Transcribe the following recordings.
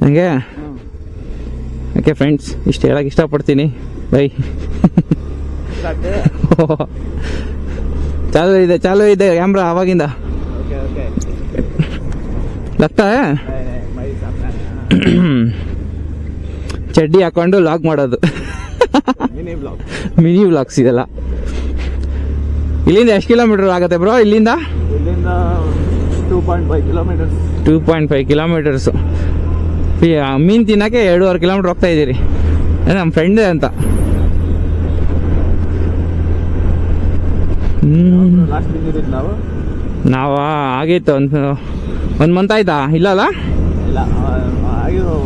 ನನಗೆ okay friends ಇಷ್ಟು ಹೇಳಕ್ಕೆ ಇಷ್ಟಪಡ್ತೀನಿ. ಬೈ. ಚಾಲು ಇದೆ ಚಾಲು ಇದೆ ಕ್ಯಾಮ್ರಾ ಅವಾಗಿಂದ ಲಗ್ತಾ ಚಡ್ಡಿ ಹಾಕೊಂಡು ಲಾಗ್ ಮಾಡೋದು. ಮಿನಿ ವ್ಲಾಗ್ಸ್ ಇದೆಲ್ಲ. ಇಲ್ಲಿಂದ ಎಷ್ಟು ಕಿಲೋಮೀಟರ್ ಆಗುತ್ತೆ ಬ್ರೋ ಇಲ್ಲಿಂದ? ಇಲ್ಲಿಂದ two point five kilometres two point five kilometres ಮೀನು ತಿನ್ನೋಕ್ಕೆ ಎರಡೂವರೆ ಕಿಲೋಮೀಟರ್ ಹೋಗ್ತಾ ಇದ್ದೀರಿ. ನಮ್ಮ ಫ್ರೆಂಡೇ ಅಂತ. ನಾವು? ಆಗಿತ್ತು ಒಂದು ಒಂದು ಮಂತ್ ಆಯ್ತಾ? ಇಲ್ಲ ಅಲ್ಲ?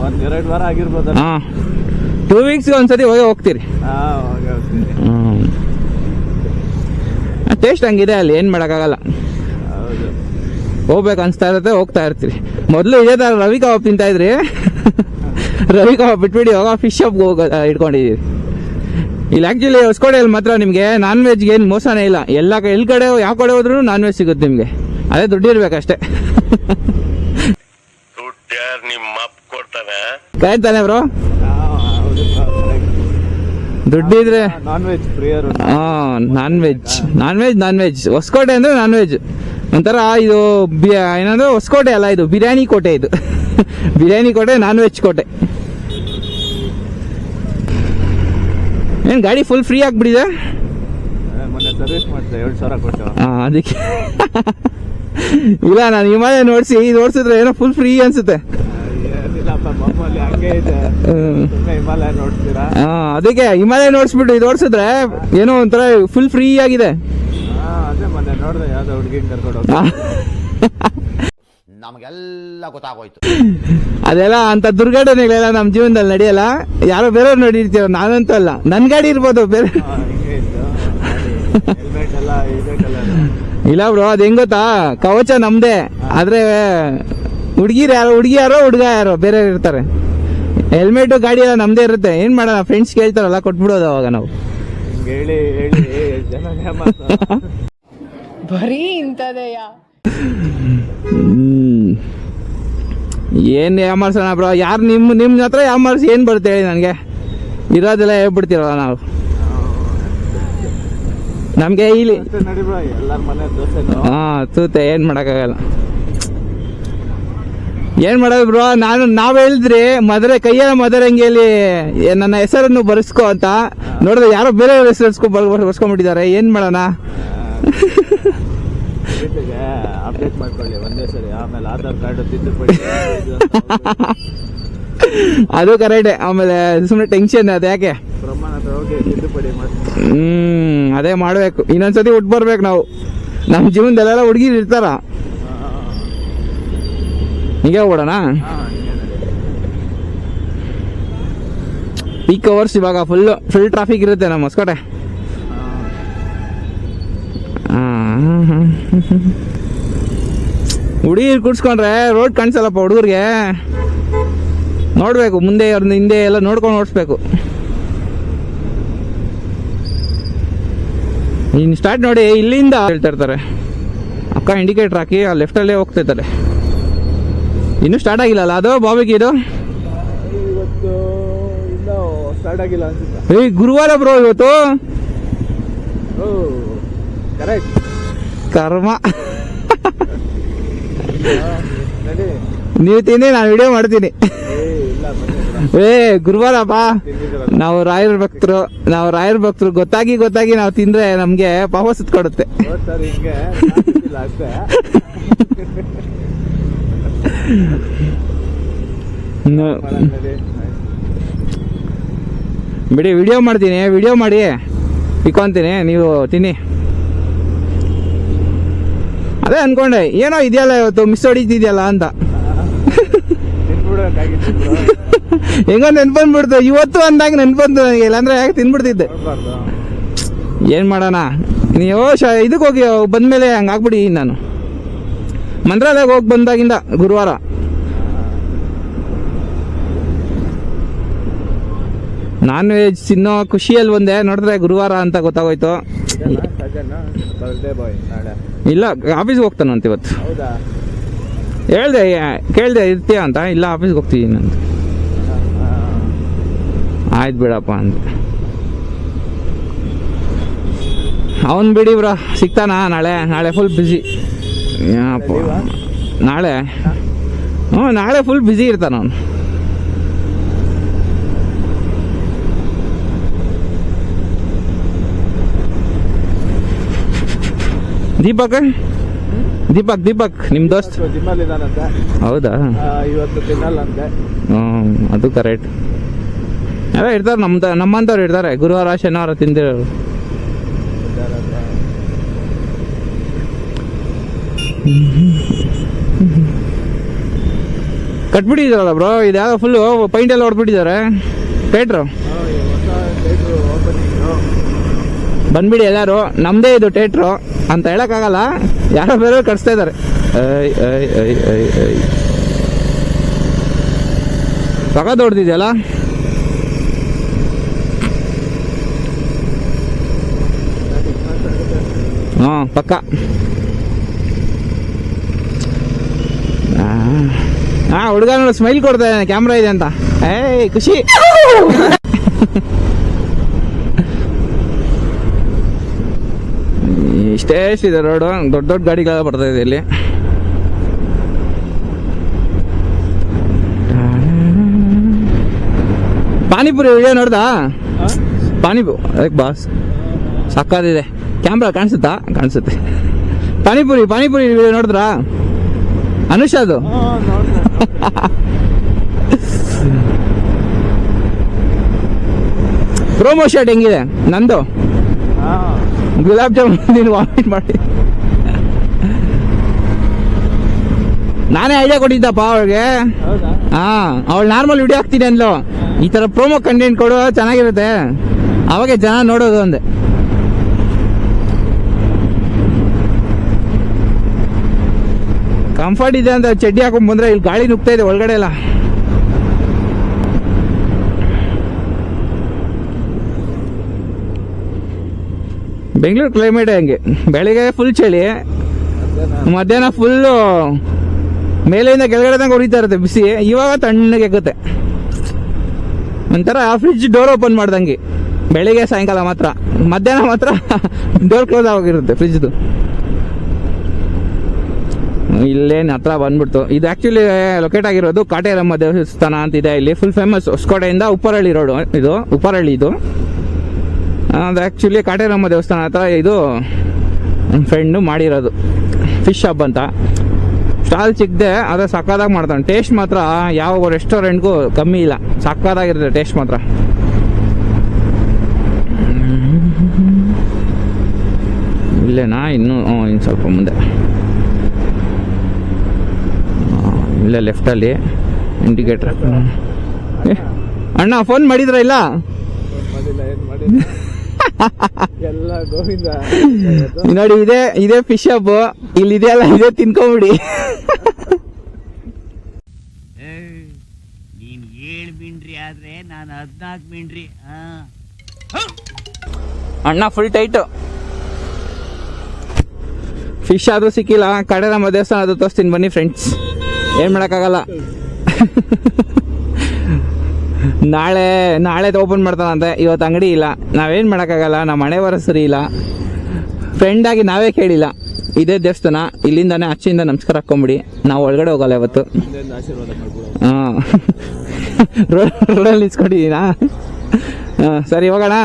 ಒಂದು ಎರಡು ವಾರ ಆಗಿರ್ಬೋದು ಹಾಂ. ಟೂ ವೀಕ್ಸ್ಗೆ ಒಂದ್ಸತಿ ಹೋಗಿ ಹೋಗ್ತೀರಿ. ಟೇಸ್ಟ್ ಹಂಗಿದೆ ಅಲ್ಲಿ ಏನು ಮಾಡೋಕ್ಕಾಗಲ್ಲ. ಹೋಗ್ಬೇಕು ಅನ್ಸ್ತಾ ಇರುತ್ತೆ ಹೋಗ್ತಾ ಇರ್ತೀರಿ. ಮೊದಲು ಇದೇ ಥರ ರವಿ ಕಬಾಬ್ ತಿಂತಾ ಇದ್ರಿ. ರವಿ ಕಬಾಬ್ ಬಿಟ್ಬಿಡಿ ಹೋಗ ಫಿಶ್ ಶಾಪ್ಗೆ ಹೋಗೋ ಇಟ್ಕೊಂಡಿದ್ದೀರಿ ಇಲ್ಲಿ ಆ್ಯಕ್ಚುಲಿ ಹೊಸಕೋಟೆಯಲ್ಲಿ ಮಾತ್ರ ನಿಮಗೆ ನಾನ್ ವೆಜ್ಗೆ ಏನು ಮೋಸನೇ ಇಲ್ಲ. ಎಲ್ಲ ಎಲ್ಲಿ ಕಡೆ ಯಾವ ಕಡೆ ಹೋದ್ರೂ ನಾನ್ ವೆಜ್ ಸಿಗುತ್ತೆ ನಿಮಗೆ. ಅದೇ ದುಡ್ಡು ಇರ್ಬೇಕಷ್ಟೇ. ಕಾಯ್ತಾನೆ ಬ್ರೋ? ದುಡ್ಡಿದ್ರೆ ನಾನ್ ವೆಜ್ ಹಾಂ non veg. Non veg non veg. Hosakote ಅಂದ್ರೆ ನಾನ್ ವೆಜ್. ಒಂಥರ ಇದು ಬಿ ಏನಂದ್ರೆ ಹೊಸಕೋಟೆ ಅಲ್ಲ ಇದು ಬಿರಿಯಾನಿ ಕೋಟೆ ಇದು. ಬಿರಿಯಾನಿ ಕೋಟೆ ನಾನ್ ವೆಜ್ ಕೋಟೆ. ಏನು ಗಾಡಿ ಫುಲ್ ಫ್ರೀ ಆಗಿಬಿಟ್ಟಿದೆ? ಮೊನ್ನೆ ಸರ್ವಿಸ್ ಮಾಡಿದೆ ಎರಡು ಸಾವಿರ ಕೊಟ್ಟು. ಹಾಂ ಅದಕ್ಕೆ. ಇಲ್ಲ ನಾನು ಹಿಮಾಲಯ ನೋಡಿಸಿ ನೋಡ್ಸಿದ್ರೆ ಏನೋ ಫುಲ್ ಫ್ರೀ ಅನ್ಸುತ್ತೆ. ಅದಕ್ಕೆ ಹಿಮಾಲಯ ನೋಡಿಸ್ಬಿಟ್ಟು ಇದು ಓಡಿಸಿದ್ರೆ ಏನೋ ಒಂಥರ ಫುಲ್ ಫ್ರೀ ಆಗಿದೆ. ನಮಗೆಲ್ಲ ಗೊತ್ತಾಗೋಯ್ತು. ಅದೆಲ್ಲ ಅಂತ ದುರ್ಘಟನೆಗಳೆಲ್ಲ ನಮ್ಮ ಜೀವನದಲ್ಲಿ ನಡೆಯಲ್ಲ. ಯಾರೋ ಬೇರೆಯವ್ರು ನೋಡಿರ್ತೀರ ನಾನಂತೂ ಅಲ್ಲ. ನನ್ನ ಗಾಡಿ ಇರ್ಬೋದು ಬೇರೆ ಇಲ್ಲ ಬ್ರೋ ಅದು ಹೆಂಗ್ ಗೊತ್ತಾ? ಕವಚ ನಮ್ದೇ. ಆದ್ರೆ ಹುಡುಗಿರ್ ಯಾರೋ ಹುಡುಗಿ ಯಾರೋ ಹುಡುಗ ಯಾರೋ ಬೇರೆ ಇರ್ತಾರೆ. ಹೆಲ್ಮೆಟ್ ಗಾಡಿ ಎಲ್ಲ ನಮ್ದೇ ಇರುತ್ತೆ. ಏನ್ ಮಾಡೋಣ ಫ್ರೆಂಡ್ಸ್ ಕೇಳ್ತಾರಲ್ಲ ಕೊಟ್ಬಿಡೋದು ಅವಾಗ ನಾವು. ಹೇಳಿ ಹೇಳಿ ಬರೀ ಇಂಥದೆಯಾ ಹ್ಮ್. ಏನ್ ಯಾಮಾರ್ಸೋಣ ಬ್ರೋ? ಯಾರು ನಿಮ್ಮ ನಿಮ್ ಹತ್ರ ಯಾಮಾರ್ಸಿ ಏನ್ ಬರುತ್ತೆ ಹೇಳಿ ನನಗೆ? ಇರೋದೆಲ್ಲ ಹೇಳ್ಬಿಡ್ತೀರಲ್ಲ ನಾವು. ನಮ್ಗೆ ಇಲ್ಲಿ ಹಾ ತೂತೆ ಏನ್ ಮಾಡಕ್ಕಾಗಲ್ಲ. ಏನ್ ಮಾಡೋದು ಬ್ರೋ ನಾನು ನಾವ್ ಹೇಳಿದ್ರಿ ಮದುವೆ ಕೈಯ ಮದರಂಗಿಯಲ್ಲಿ ಹಂಗೇಲಿ ನನ್ನ ಹೆಸರನ್ನು ಬರೆಸ್ಕೊ ಅಂತ. ನೋಡಿದ್ರೆ ಯಾರೋ ಬೇರೆ ಹೆಸರು ಬರ್ಸ್ಕೊಂಡ್ಬಿಟ್ಟಿದ್ದಾರೆ. ಏನ್ ಮಾಡೋಣ? ಅಪ್ಡೇಟ್ ಮಾಡ್ಕೊಳ್ಳಿ ಒಂದೇ ಸರಿ. ಆಮೇಲೆ ಆಧಾರ್ ಕಾರ್ಡ್ ತಿದ್ದುಪಡಿ ಅದು ಕರೆಕ್ಟೇ ಆಮೇಲೆ ಸುಮ್ಮನೆ ಟೆನ್ಷನ್ ಅದು ಯಾಕೆ ಪ್ರಮಾಣ ಹತ್ರ ಹೋಗಿ ತಿದ್ದುಪಡಿ ಮಾಡಿ ಹ್ಮ್, ಅದೇ ಮಾಡ್ಬೇಕು. ಇನ್ನೊಂದ್ಸತಿ ಉಟ್ ಬರ್ಬೇಕು ನಾವು. ನಮ್ಮ ಜೀವನದಲ್ಲೆಲ್ಲ ಹುಡುಗಿ ಇರ್ತಾರ. ಹೀಗೆ ಹೋಗೋಣ ಪೀಕ್ ಅವರ್ಸ್ ಇವಾಗ ಫುಲ್ ಫುಲ್ ಟ್ರಾಫಿಕ್ ಇರುತ್ತೆ ನಮ್ಮ ಹೊಸಕೋಟೆ. ಹುಡುಗಿ ಕುಡ್ಸ್ಕೊಂಡ್ರೆ ರೋಡ್ ಕಾಣಿಸಲ್ಲಪ್ಪ ಹುಡುಗರಿಗೆ. ನೋಡ್ಬೇಕು, ಮುಂದೆ ಅವ್ರನ್ನ ಹಿಂದೆ ಎಲ್ಲ ನೋಡ್ಕೊಂಡು ಓಡಿಸ್ಬೇಕು. ಇನ್ನು ಸ್ಟಾರ್ಟ್ ನೋಡಿ ಇಲ್ಲಿಂದ ಹೇಳ್ತಾ ಇರ್ತಾರೆ. ಅಕ್ಕ ಇಂಡಿಕೇಟರ್ ಹಾಕಿ ಆ ಲೆಫ್ಟಲ್ಲೇ ಹೋಗ್ತಾ ಇರ್ತಾರೆ ಇನ್ನೂ ಸ್ಟಾರ್ಟ್ ಆಗಿಲ್ಲಲ್ಲ? ಅದು ಬಾಬಿಗೆ ಇದು? ಸ್ಟಾರ್ಟ್ ಆಗಿಲ್ಲ ಅನ್ಸುತ್ತೆ. ಏಯ್ ಗುರುವಾರ ಬ್ರೋ ಇವತ್ತು? ಕರೆಕ್ಟ್ ಕರ್ಮ. ನೀವು ತಿನ್ನಿ ನಾನು ವಿಡಿಯೋ ಮಾಡ್ತೀನಿ. ಏ ಗುರುವಾರಪ್ಪ ಬಾ. ನಾವು ರಾಯರ ಭಕ್ತರು ನಾವು ರಾಯರ ಭಕ್ತರು ಗೊತ್ತಾಗಿ ಗೊತ್ತಾಗಿ ನಾವು ತಿಂದ್ರೆ ನಮ್ಗೆ ಪಾಪ ಸುತ್ಕೊಡುತ್ತೆ ಬಿಡಿ ವಿಡಿಯೋ ಮಾಡ್ತೀನಿ. ವಿಡಿಯೋ ಮಾಡಿ. ಇಕ್ಕೊಂತೀನಿ. ನೀವು ತಿನ್ನಿ. ಅದೇ ಅನ್ಕೊಂಡೆ ಏನೋ ಇದೆಯಲ್ಲ ಇವತ್ತು ಮಿಸ್ ಹೊಡಿತಿದ್ಯಲ್ಲ ಅಂತ. ಹೆಂಗೋ ನೆನ್ಪಂದ್ಬಿಡ್ತು ಇವತ್ತು ಅಂದಾಗ ನನಗೆ ಇಲ್ಲಾಂದ್ರೆ ಯಾಕೆ ತಿನ್ಬಿಡ್ತಿದ್ದೆ. ಏನ್ ಮಾಡೋಣ? ನೀವು ಶ ಇದಕ್ಕೆ ಹೋಗಿ ಬಂದ್ಮೇಲೆ ಹಂಗೆ ಆಗ್ಬಿಡಿ ನಾನು. ಮಂತ್ರಾಲಯಕ್ಕೆ ಹೋಗಿ ಬಂದಾಗಿಂದ ಗುರುವಾರ. ನಾನ್ ವೆಜ್ ತಿನ್ನೋ ಖುಷಿಯಲ್ಲಿ ಒಂದೇ ನೋಡಿದ್ರೆ ಗುರುವಾರ ಅಂತ ಗೊತ್ತಾಗೋಯ್ತು. ಇಲ್ಲ ಆಫೀಸ್ಗೆ ಹೋಗ್ತಾನಂತ ಇವತ್ತು. ಹೇಳ್ದೆ ಕೇಳ್ದೆ ಇರ್ತೀಯ ಅಂತ. ಇಲ್ಲ ಆಫೀಸ್ಗೆ ಹೋಗ್ತೀನಿ ಅಂತ ಆಯ್ತು ಬಿಡಪ್ಪ ಅಂತ. ಅವನ್ ಬಿಡಿ ಬ್ರೋ ಸಿಗ್ತಾನಾ ನಾಳೆ? ನಾಳೆ ಫುಲ್ ಬ್ಯುಸಿ ನಾಳೆ? ಹ್ಞೂ ನಾಳೆ ಫುಲ್ ಬ್ಯುಸಿ ಇರ್ತಾನ ಅವನು. ದೀಪಕ್? ದೀಪಕ್ ದೀಪಕ್ ನಿಮ್ ದೋಸ್ತ್? ಹೌದಾ? ಹ್ಮ್ ಅದು ಕರೆಕ್ಟ್ ಅಲ್ಲ ಇರ್ತಾರೆ, ನಮ್ದ ನಮ್ಮಂತವ್ರು ಇರ್ತಾರೆ. ಗುರುವಾರ ಶನಿವಾರ ತಿಂದಿರೋರು. ಕಟ್ಬಿಟ್ಟಿದಾರಲ್ಲ ಬ್ರೋ ಇದ್ಯಾವ ಫುಲ್ಲು ಪೈಂಟ್ ಎಲ್ಲ ಹೊಡ್ಬಿಟ್ಟಿದ್ದಾರೆ ಥೇಟ್ರು ಬಂದ್ಬಿಡಿ ಎಲ್ಲಾರು, ನಮ್ದೇ ಇದು ಟೇಟ್ರು ಅಂತ ಹೇಳಕ್ಕಾಗಲ್ಲ, ಯಾರೋ ಬೇರೆ ಕಟ್ಸ್ತಾ ಇದ್ದಾರೆ. ಸಖತ್ ಹೊಡ್ದಿದ್ಯಲ್ಲ ಹಾ ಪಕ್ಕ. ಹಾಂ ಹುಡುಗ ನೋಡಿ ಸ್ಮೈಲ್ ಕೊಡ್ತಾ ಇದ್ದಾನೆ ಕ್ಯಾಮ್ರಾ ಇದೆ ಅಂತ. ಏಯ್ ಖುಷಿ. ಇಷ್ಟೇ ಇದೆ ರೋಡು ದೊಡ್ಡ ದೊಡ್ಡ ಗಾಡಿಗಳೆಲ್ಲ ಬರ್ತಾ ಇದೆ ಇಲ್ಲಿ. ಪಾನಿಪುರಿ ವಿಡಿಯೋ ನೋಡ್ದಾ? ಪಾನಿಪು ಅದಕ್ಕೆ ಬಾಸ್ ಸಕ್ಕದಿದೆ ಕ್ಯಾಮ್ರಾ ಕಾಣಿಸುತ್ತಾ? ಕಾಣಿಸುತ್ತೆ. ಪಾನಿಪುರಿ ಪಾನಿಪುರಿ ವಿಡಿಯೋ ನೋಡಿದ್ರಾ? ಅನುಷಾದು ಪ್ರೋಮೋ ಶರ್ಟ್ ಹೆಂಗಿದೆ? ನಂದು? ಗುಲಾಬ್ ಜಾಮೂನ್ ನೀನು ವಾಮಿಟ್ ಮಾಡಿ. ನಾನೇ ಐಡಿಯಾ ಕೊಟ್ಟಿದ್ದಪ್ಪ ಅವಳಿಗೆ. ಹಾ ಅವಳು ನಾರ್ಮಲ್ ವಿಡಿಯೋ ಹಾಕ್ತೀನಿ ಅಂದ್ಲು. ಈ ತರ ಪ್ರೋಮೋ ಕಂಟೆಂಟ್ ಕೊಡು ಚೆನ್ನಾಗಿರುತ್ತೆ. ಅವಾಗೆ ಜನ ನೋಡೋದು ಅಂದೆ. ಕಂಫರ್ಟ್ ಇದೆ ಅಂತ ಚಡ್ಡಿ ಹಾಕೊಂಡ್ ಬಂದ್ರೆ ಇಲ್ಲಿ ಗಾಳಿ ನುಗ್ತಾ ಇದೆ ಒಳಗಡೆ ಎಲ್ಲ. ಬೆಂಗಳೂರು ಕ್ಲೈಮೇಟ್ ಹಂಗೆ? ಬೆಳಿಗ್ಗೆ ಫುಲ್ ಚಳಿ, ಮಧ್ಯಾಹ್ನ ಫುಲ್ಲು ಮೇಲೆಯಿಂದ ಕೆಳಗಡೆ ತನಕ ಉರಿತಾ ಇರುತ್ತೆ ಬಿಸಿ. ಇವಾಗ ತಣ್ಣಗೆ ಎಗುತ್ತೆ ಒಂಥರ ಫ್ರಿಡ್ಜ್ ಡೋರ್ ಓಪನ್ ಮಾಡ್ದಂಗೆ. ಬೆಳಿಗ್ಗೆ ಸಾಯಂಕಾಲ ಮಾತ್ರ. ಮಧ್ಯಾಹ್ನ ಮಾತ್ರ ಡೋರ್ ಕ್ಲೋಸ್ ಆಗಿರುತ್ತೆ ಫ್ರಿಡ್ಜ್ದು ಇಲ್ಲೇನು ಹತ್ರ ಬಂದ್ಬಿಡ್ತು. ಇದು ಆಕ್ಚುಲಿ ಲೊಕೇಟ್ ಆಗಿರೋದು ಕಾಟೇರಮ್ಮ ದೇವಸ್ಥಾನ ಅಂತ ಇದೆ ಇಲ್ಲಿ. ಫುಲ್ ಫೇಮಸ್ ಹೊಸಕೋಟೆಯಿಂದ ಉಪ್ಪರಹಳ್ಳಿ ರೋಡು ಇದು ಉಪ್ಪರಹಳ್ಳಿ ಇದು. ಅದು ಆ್ಯಕ್ಚುಲಿ ಕಾಟೇರಮ್ಮ ದೇವಸ್ಥಾನ ಹತ್ರ ಇದು ನನ್ನ ಫ್ರೆಂಡು ಮಾಡಿರೋದು. ಫಿಶ್ ಹಬ್ ಅಂತ. ಸ್ಟಾಲ್ ಚಿಕ್ಕದೆ ಅದೇ ಸಕ್ಕದಾಗಿ ಮಾಡ್ತಾನೆ. ಟೇಸ್ಟ್ ಮಾತ್ರ ಯಾವ ರೆಸ್ಟೋರೆಂಟ್ಗೂ ಕಮ್ಮಿ ಇಲ್ಲ. ಸಕ್ಕದಾಗಿರುತ್ತೆ ಟೇಸ್ಟ್ ಮಾತ್ರ. ಇಲ್ಲೇನಾ? ಇನ್ನೂ ಇನ್ನು ಸ್ವಲ್ಪ ಮುಂದೆ ಆ, ಇಲ್ಲೇ ಲೆಫ್ಟಲ್ಲಿ ಇಂಡಿಕೇಟ್ರ್ ಅಣ್ಣ ಫೋನ್ ಮಾಡಿದ್ರ ಇಲ್ಲ? ಮಾಡಿಲ್ಲ ಎಲ್ಲ ಗೋವಿಂದ. ನೋಡಿ ಇದೇ ಇದೇ ಫಿಶ್ ಅಪ್ ಇಲ್ಲಿ ಇದೆಯಲ್ಲ ಇದೇ ತಿನ್ಕೊಂಬಿಡಿ. ನೀನ್ ಏಳು ಮಿಂಡ್ರಿ ಆದ್ರೆ ನಾನು ಹದ್ನಾಲ್ಕು ಮಿಂಡ್ರಿ ಅಣ್ಣ ಫುಲ್ ಟೈಟು ಫಿಶ್ ಆದ್ರೂ ಸಿಕ್ಕಿಲ್ಲ ಕಡೆ ನಮ್ಮ ದೇವಸ್ಥಾನ ಅದು ತೋರಿಸ್ತೀನಿ ಬನ್ನಿ ಫ್ರೆಂಡ್ಸ್ ಏನು ಮಾಡೋಕ್ಕಾಗಲ್ಲ. ನಾಳೆ ನಾಳೆ ಓಪನ್ ಮಾಡ್ತಾನಂತೆ ಇವತ್ತು ಅಂಗಡಿ ಇಲ್ಲ. ನಾವೇನು ಮಾಡೋಕ್ಕಾಗಲ್ಲ. ನಮ್ಮ ಮನೆ ಬರೋ ಸರಿ ಇಲ್ಲ. ಫ್ರೆಂಡಾಗಿ ನಾವೇ ಕೇಳಿಲ್ಲ. ಇದೇ ದೇವಸ್ಥಾನ. ಇಲ್ಲಿಂದಾನೆ ಅಚ್ಚಿಂದ ನಮಸ್ಕಾರ ಹಾಕೊಂಬಿಡಿ. ನಾವು ಒಳಗಡೆ ಹೋಗಲ್ಲ ಇವತ್ತು. ಹಾಂ. ರೋಡ್ ರೋಡಲ್ಲಿ ನಿಲ್ಸ್ಕೊಂಡಿದ್ದೀನಾ ಹಾಂ, ಸರಿ, ಹೋಗೋಣ?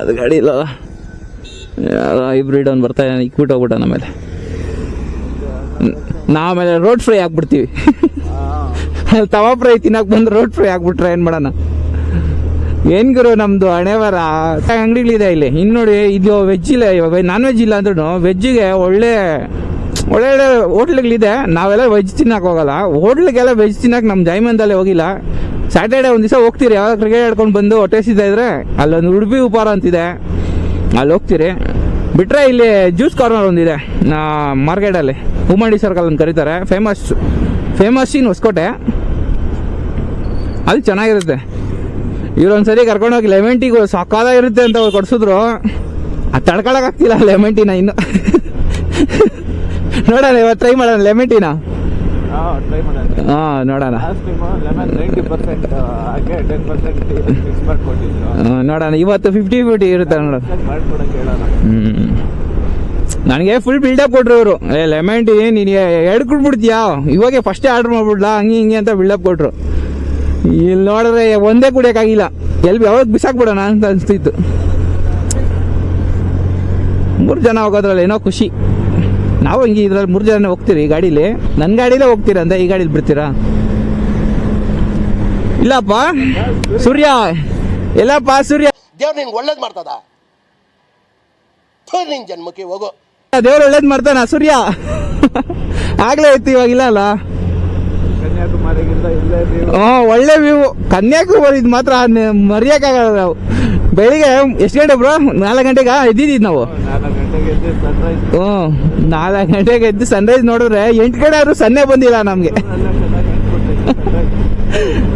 ಅದು ಗಾಡಿ ಇಲ್ಲ ಹೈಬ್ರಿಡ್ ಅವ್ನು ಬರ್ತಾ ಇಕ್ಬಿಟ್ಟು ಹೋಗ್ಬಿಟ್ಟ ಆಮೇಲೆ. ನಾವು ಆಮೇಲೆ ರೋಡ್ ಫ್ರೈ ಆಗ್ಬಿಡ್ತೀವಿ ಅಲ್ಲಿ ತವಾ ಫ್ರೈ ತಿನ್ನಕ್ಕೆ ಬಂದು ರೋಡ್ ಫ್ರೈ ಆಗ್ಬಿಟ್ರೆ ಏನು ಮಾಡೋಣ? ಏನ್ ಗುರು ನಮ್ದು ಹಣೆವರ ಅಂಗಡಿಗಳಿದೆ ಇಲ್ಲಿ. ಇನ್ನು ನೋಡಿ ಇದು ವೆಜ್ ಇಲ್ಲ ಇವಾಗ. ನಾನ್ ವೆಜ್ ಇಲ್ಲ ಅಂದ್ರೂ ವೆಜ್ಜಿಗೆ ಒಳ್ಳೆ ಒಳ್ಳೆ ಒಳ್ಳೆ ಹೋಟ್ಲ್ಗಳಿದೆ. ನಾವೆಲ್ಲ ವೆಜ್ ತಿನ್ನಕ್ ಹೋಗಲ್ಲ. ಹೋಟ್ಲಿಗೆಲ್ಲ ವೆಜ್ ತಿನ್ನಕ್ ನಮ್ಮ ಜೈಮಂದಲ್ಲೇ ಹೋಗಿಲ್ಲ. ಸ್ಯಾಟರ್ಡೆ ಒಂದು ದಿವಸ ಹೋಗ್ತೀರಿ. ಯಾವಾಗ ಕ್ರಿಕೆಟ್ ಆಡ್ಕೊಂಡು ಬಂದು ಹೊಟ್ಟೆ ಸಿದ್ದ ಇದ್ರೆ ಅಲ್ಲೊಂದು ಉಡುಪಿ ಉಪಾರ ಅಂತಿದೆ. ಅಲ್ಲಿ ಹೋಗ್ತೀರಿ. ಬಿಟ್ರೆ ಇಲ್ಲಿ ಜ್ಯೂಸ್ ಕಾರ್ನರ್ ಒಂದಿದೆ ಮಾರ್ಕೆಟಲ್ಲಿ. ಉಮ್ಮಡಿ ಸರ್ಕಲ್ ಅಂತ ಕರೀತಾರೆ. Famous famous in Hosakote. ಅಲ್ಲಿ ಚೆನ್ನಾಗಿರುತ್ತೆ. ಇವ್ರೊಂದ್ಸರಿ ಕರ್ಕೊಂಡೋಗಿ ಲೆಮನ್ ಟೀ ಇರುತ್ತೆ ಅಂತ ಅವ್ರು ಕೊಡ್ಸಿದ್ರು. ಅದು ತಡ್ಕೊಳಕ್ಕಾಗ್ತಿಲ್ಲ ಲೆಮನ್ ಟೀನ ಇನ್ನು. ನೋಡೋಣ ಇವತ್ತು ಟ್ರೈ ಮಾಡೋಣ ಲೆಮನ್ ಟೀನ ಹಾಂ ನೋಡೋಣ. ನೋಡೋಣ. ಇವತ್ತು ಫಿಫ್ಟಿ ಫಿಫ್ಟಿ ಇರುತ್ತೆ ನೋಡೋಣ ನನಗೆ ಫುಲ್ ಬಿಲ್ಡಪ್ ಕೊಟ್ರು ಇವರು. ಏ ಲೆಮೆಂಟ್ ಟೀ ನೀನು ಎರಡು ಕುಡ್ಬಿಡ್ತೀಯಾ? ಇವಾಗೆ ಫಸ್ಟೇ ಆರ್ಡರ್ ಮಾಡ್ಬಿಡ್ಲಾ? ಹಂಗೆ ಹಿಂಗೆ ಅಂತ ಬಿಲ್ಡಪ್ ಕೊಟ್ರು. ಇಲ್ಲಿ ನೋಡಿದ್ರೆ ಒಂದೇ ಕುಡಿಯೋಕ್ಕಾಗಿಲ್ಲ. ಎಲ್ಲಿ ಯಾವಾಗ ಬಿಸಾಕ್ಬಿಡೋಣ ಅಂತ ಅನಿಸ್ತಿತ್ತು. ಮೂರು ಜನ ಹೋಗೋದ್ರಲ್ಲಿ ಏನೋ ಖುಷಿ. ನಾವು ಹಿಂಗೆ ಇದ್ರಲ್ಲಿ ಮೂರು ಜನ ಹೋಗ್ತೀರಿ ಗಾಡೀಲಿ? ನನ್ನ ಗಾಡೀಲೇ ಅಂದ್ರೆ ಈ ಗಾಡೀಲಿ ಬಿಡ್ತೀರಾ? ಇಲ್ಲಪ್ಪ ಸೂರ್ಯ ಎಲ್ಲಪ್ಪ ಸೂರ್ಯ. ದೇವ್ರು ನಿನ್ಗೆ ಒಳ್ಳೇದು ಮಾಡ್ತದ? ನಿನ್ ಜನ್ಮಕ್ಕೆ ಹೋಗೋ. ದೇವ್ರು ಒಳ್ಳೇದ್ ಮಾಡ್ತಾನ ಸೂರ್ಯ? ಆಗ್ಲೇ ಐತಿ ಇವಾಗ ಇಲ್ಲ ಅಲ್ಲ? ಹ್ಮ್ ಒಳ್ಳೆ ವ್ಯೂ ಕನ್ಯಾಕುಮಾರಿ ಇದು ಮಾತ್ರ ಮರೆಯಕ್ಕಾಗಲ್ಲ ನಾವು. ಬೆಳಿಗ್ಗೆ ಎಷ್ಟು ಗಂಟೆ ಬ್ರೋ ನಾಲ್ಕು ಗಂಟೆಗೆ? ಎದ್ದಿದ್ದೀವಿ ನಾವು? ನಾಲ್ಕು ಗಂಟೆಗೆ ಎದ್ದು ಸನ್ರೈಸ್ ಹ್ಞೂ ನಾಲ್ಕು ಗಂಟೆಗೆ ಎದ್ದು ಸನ್ರೈಸ್ ನೋಡಿದ್ರೆ ಎಂಟು ಕಡೆ ಆದ್ರೂ ಸನ್ನೆ ಬಂದಿಲ್ಲ ನಮಗೆ.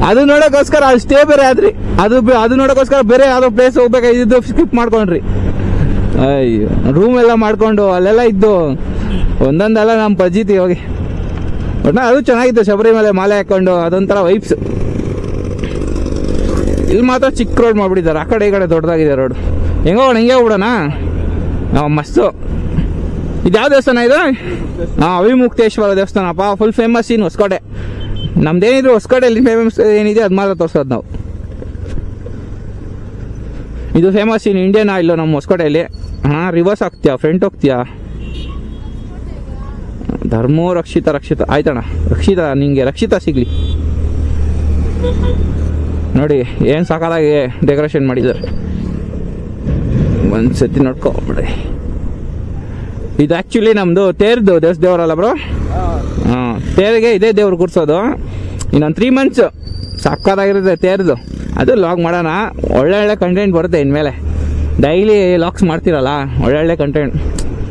ಅದು ನೋಡೋಕ್ಕೋಸ್ಕರ ಅದು ಸ್ಟೇ ಬೇರೆ ಆದ್ರಿ. ಅದು ಅದು ನೋಡೋಕ್ಕೋಸ್ಕರ ಬೇರೆ ಯಾವುದೋ ಪ್ಲೇಸ್ ಹೋಗ್ಬೇಕಾಗಿದ್ದು ಸ್ಕಿಪ್ ಮಾಡ್ಕೊಂಡ್ರಿ. ಅಯ್ಯೋ ರೂಮ್ ಎಲ್ಲ ಮಾಡ್ಕೊಂಡು ಅಲ್ಲೆಲ್ಲ ಇದ್ದು ಒಂದೊಂದೆಲ್ಲ ನಮ್ಮ ಪಜಿತಿ ಹೋಗಿ. ಒಟ್ಟ ಅದು ಚೆನ್ನಾಗಿತ್ತು ಶಬರಿಮಲೆ ಮಾಲೆ ಹಾಕೊಂಡು ಅದೊಂಥರ ವೈಬ್ಸ್ ಇಲ್ಲಿ ಮಾತ್ರ ಚಿಕ್ಕ ರೋಡ್ ಮಾಡ್ಬಿಟ್ಟಿದ್ದಾರೆ. ಆ ಕಡೆ ಈ ಕಡೆ ದೊಡ್ಡದಾಗಿದೆ ರೋಡ್ ಹೆಂಗೋ ಹಿಂಗೆ ಬಿಡೋಣ ಮಸ್ತು. ಇದು ಯಾವ ದೇವಸ್ಥಾನ ಇದು? ಹಾಂ ಅವಿಮುಕ್ತೇಶ್ವರ ದೇವಸ್ಥಾನಪ್ಪ ಫುಲ್ ಫೇಮಸ್ ಇನ್ನು ಹೊಸಕೋಟೆ. ನಮ್ದೇನಿದ್ರು ಹೊಸಕೋಟೆಯಲ್ಲಿ ಫೇಮಸ್ ಏನಿದೆ ಅದು ಮಾತ್ರ ತೋರಿಸೋದು ನಾವು. ಇದು ಫೇಮಸ್ ಇನ್ ಇಂಡಿಯನ್ ಆಯಿಲ್ ನಮ್ಮ ಹೊಸಕೋಟೆಯಲ್ಲಿ. ಹಾಂ ರಿವರ್ಸ್ ಆಗ್ತೀಯಾ ಫ್ರಂಟ್ ಹೋಗ್ತೀಯಾ? ಧರ್ಮೋ ರಕ್ಷಿತ ರಕ್ಷಿತ. ಆಯ್ತಣ್ಣ, ರಕ್ಷಿತ ನಿಮಗೆ ರಕ್ಷಿತ ಸಿಗ್ಲಿ. ನೋಡಿ ಏನು ಸಾಕಾಗಿ ಡೆಕೋರೇಷನ್ ಮಾಡಿದ್ದಾರೆ? ಒಂದು ಸತಿ ನೋಡ್ಕೊಬಿಡಿ ಇದು ಆ್ಯಕ್ಚುಲಿ ನಮ್ಮದು ತೇರ್ದು ದೇವಸ್ ದೇವರಲ್ಲ ಬ್ರೋ ಹಾಂ ತೇರಿಗೆ ಇದೇ ದೇವ್ರು ಕೂರ್ಸೋದು ಇನ್ನೊಂದು ತ್ರೀ ಮಂತ್ಸ್ ಸಕ್ಕತ್ತಾಗಿರುತ್ತೆ ತೇರ್ದು. ಅದು ಲಾಗ್ ಮಾಡೋಣ. ಒಳ್ಳೆ ಒಳ್ಳೆ ಕಂಟೆಂಟ್ ಬರುತ್ತೆ ಇನ್ಮೇಲೆ. ಡೈಲಿ ಲಾಕ್ಸ್ ಮಾಡ್ತಿರಲ್ಲ ಒಳ್ಳೊಳ್ಳೆ ಕಂಟೆಂಟ್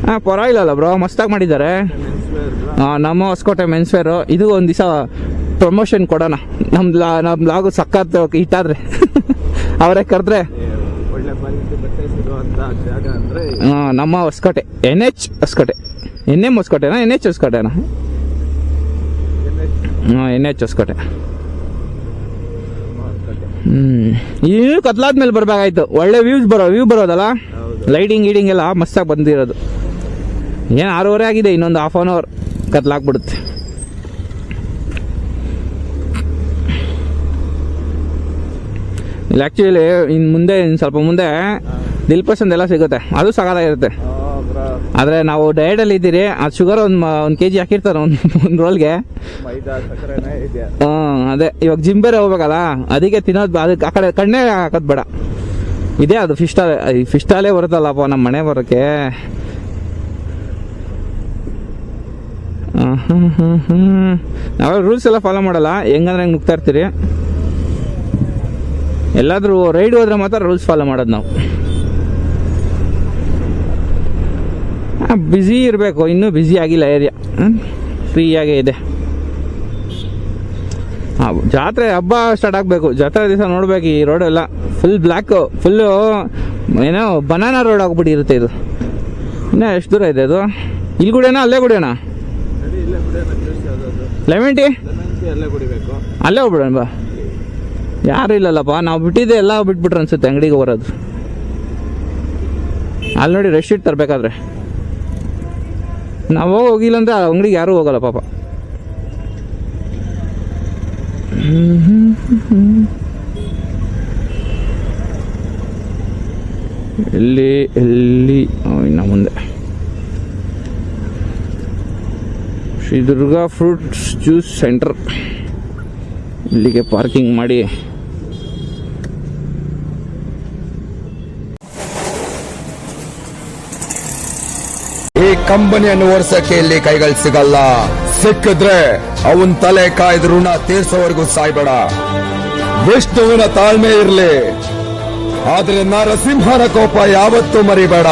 ಹಾಂ ಪರವಾಗಿಲ್ಲಲ್ಲ ಬ್ರೋ ಮಸ್ತಾಗಿ ಮಾಡಿದ್ದಾರೆ. ಹಾಂ ನಮ್ಮ ಹೊಸಕೋಟೆ ಮೆನ್ಸ್ವೇರು ಇದು ಒಂದು ದಿವಸ ಪ್ರಮೋಷನ್ ಕೊಡೋಣ. ನಮ್ಮ ನಮ್ ನಮ್ಮ ಲಾಗು ಸಕ್ಕತ್ ಇಟ್ಟಾದ್ರೆ. ಅವರೇ ಕರೆದ್ರೆ. ಹಾಂ ನಮ್ಮ Hosakote. N H Hosakote. N M ಹೊಸಕೋಟೆನಾ? N H ಹೊಸಕೋಟೆನಾ? ಹಾಂ ಎನ್ ಎಚ್ ಹೊಸಕೋಟೆ. ಹ್ಮ್. ಈಗ ಕತ್ಲಾದ್ಮೇಲೆ ಬರ್ಬೇಕಾಯ್ತು. ಒಳ್ಳೆ ವ್ಯೂಸ್ ಬರೋ ವ್ಯೂ ಬರೋದಲ್ಲ? ಲೈಟಿಂಗ್ ಗೀಡಿಂಗ್ ಎಲ್ಲ ಮಸ್ತಾಗಿ ಬಂದಿರೋದು. ಏನು ಆರೂವರೆ ಆಗಿದೆ ಇನ್ನೊಂದು ಹಾಫ್ ಆನ್ ಅವರ್ ಕತ್ಲಾಗ್ಬಿಡುತ್ತೆ. ಇಲ್ಲಿ ಆ್ಯಕ್ಚುಲಿ ಇನ್ನು ಮುಂದೆ ಇನ್ನು ಸ್ವಲ್ಪ ಮುಂದೆ ದಿಲ್ ಪಸಂದ್ ಎಲ್ಲ ಸಿಗುತ್ತೆ. ಅದು ಸಗದಾಗಿರುತ್ತೆ ಆದರೆ ನಾವು ಡಯಟಲ್ಲಿ ಇದ್ದೀರಿ ಅದು ಶುಗರ್ ಒಂದು ಒಂದು ಕೆ ಜಿ ಹಾಕಿರ್ತಾರೆ ಒಂದು ಒಂದು ರೋಲ್ಗೆ ಹಾಂ ಅದೇ. ಇವಾಗ ಜಿಮ್ ಬೇರೆ ಹೋಗ್ಬೇಕಲ್ಲ ಅದಕ್ಕೆ ತಿನ್ನೋದು ಅದಕ್ಕೆ ಆ ಕಡೆ ಕಣ್ಣೇ ಹಾಕೋದು ಬೇಡ. ಇದೇ ಅದು ಫಿಶ್ ಟಾಲೆ ಈ ಫಿಶ್ ಬರುತ್ತಲ್ಲಪ್ಪ ನಮ್ಮ ಮನೆ ಬರೋಕ್ಕೆ ನಾವೆಲ್ಲ ರೂಲ್ಸ್ ಎಲ್ಲ ಫಾಲೋ ಮಾಡಲ್ಲ ಹೆಂಗಂದ್ರೆ ಹೆಂಗೆ ನುಗ್ತಾ ಇರ್ತೀರಿ? ಎಲ್ಲಾದ್ರೂ ರೈಡ್ ಹೋದ್ರೆ ಮಾತ್ರ ರೂಲ್ಸ್ ಫಾಲೋ ಮಾಡೋದು ನಾವು. ಬ್ಯುಸಿ ಇರಬೇಕು ಇನ್ನೂ ಬ್ಯುಸಿ ಆಗಿಲ್ಲ ಏರಿಯಾ ಫ್ರೀಯಾಗೇ ಇದೆ. ಆ, ಜಾತ್ರೆ ಹಬ್ಬ ಸ್ಟಾರ್ಟ್ ಆಗಬೇಕು. ಜಾತ್ರೆ ದಿವಸ ನೋಡ್ಬೇಕು ಈ ರೋಡ್ ಎಲ್ಲ. ಫುಲ್ ಬ್ಲ್ಯಾಕು ಫುಲ್ಲು ಏನೋ ಬನಾನಾ ರೋಡ್ ಆಗ್ಬಿಟ್ಟಿರುತ್ತೆ ಇದು. ಇನ್ನೂ ಎಷ್ಟು ದೂರ ಇದೆ ಅದು? ಇಲ್ಲಿ ಕುಡಿಯೋಣ ಅಲ್ಲೇ ಕುಡಿಯೋಣ ಲೆಮೆಂಟಿ ಲೆಮನ್ ಟೀ ಅಲ್ಲೇ ಹೋಗ್ಬಿಡೋಣ ಬಾ. ಯಾರು ಇಲ್ಲಲ್ಲಪ್ಪ, ನಾವು ಬಿಟ್ಟಿದ್ದೆ ಎಲ್ಲ ಬಿಟ್ಬಿಟ್ರೆ ಅನ್ಸುತ್ತೆ, ಅಂಗಡಿಗೆ ಬರೋದು. ಅಲ್ಲಿ ನೋಡಿ ರೆಸ್ಟ್ ಇಟ್ಟು ತರಬೇಕಾದ್ರೆ. ನಾವು ಹೋಗಿ ಹೋಗಿಲ್ಲ ಅಂದ್ರೆ ಅಂಗಡಿಗೆ ಯಾರೂ ಹೋಗಲ್ಲ ಪಾಪ. ಎಲ್ಲಿ ಎಲ್ಲಿ ಇನ್ನ ಮುಂದೆ. Shri Durga fruits juice centre ಇಲ್ಲಿಗೆ ಪಾರ್ಕಿಂಗ್ ಮಾಡಿ. ಈ ಕಂಪನಿಯನ್ನು ಓಡಿಸಕ್ಕೆ ಇಲ್ಲಿ ಕೈಗಳು ಸಿಗಲ್ಲ. ಸಿಕ್ಕಿದ್ರೆ ಅವನ್ ತಲೆ ಕಾಯ್ದ ಋಣ ತೀರ್ಸೋವರೆಗೂ ಸಾಯ್ಬೇಡ. ವಿಷ್ಣುವಿನ ತಾಳ್ಮೆ ಇರಲಿ. ಆದ್ರೆ ನರಸಿಂಹನ ಕೋಪ ಯಾವತ್ತೂ ಮರಿಬೇಡ.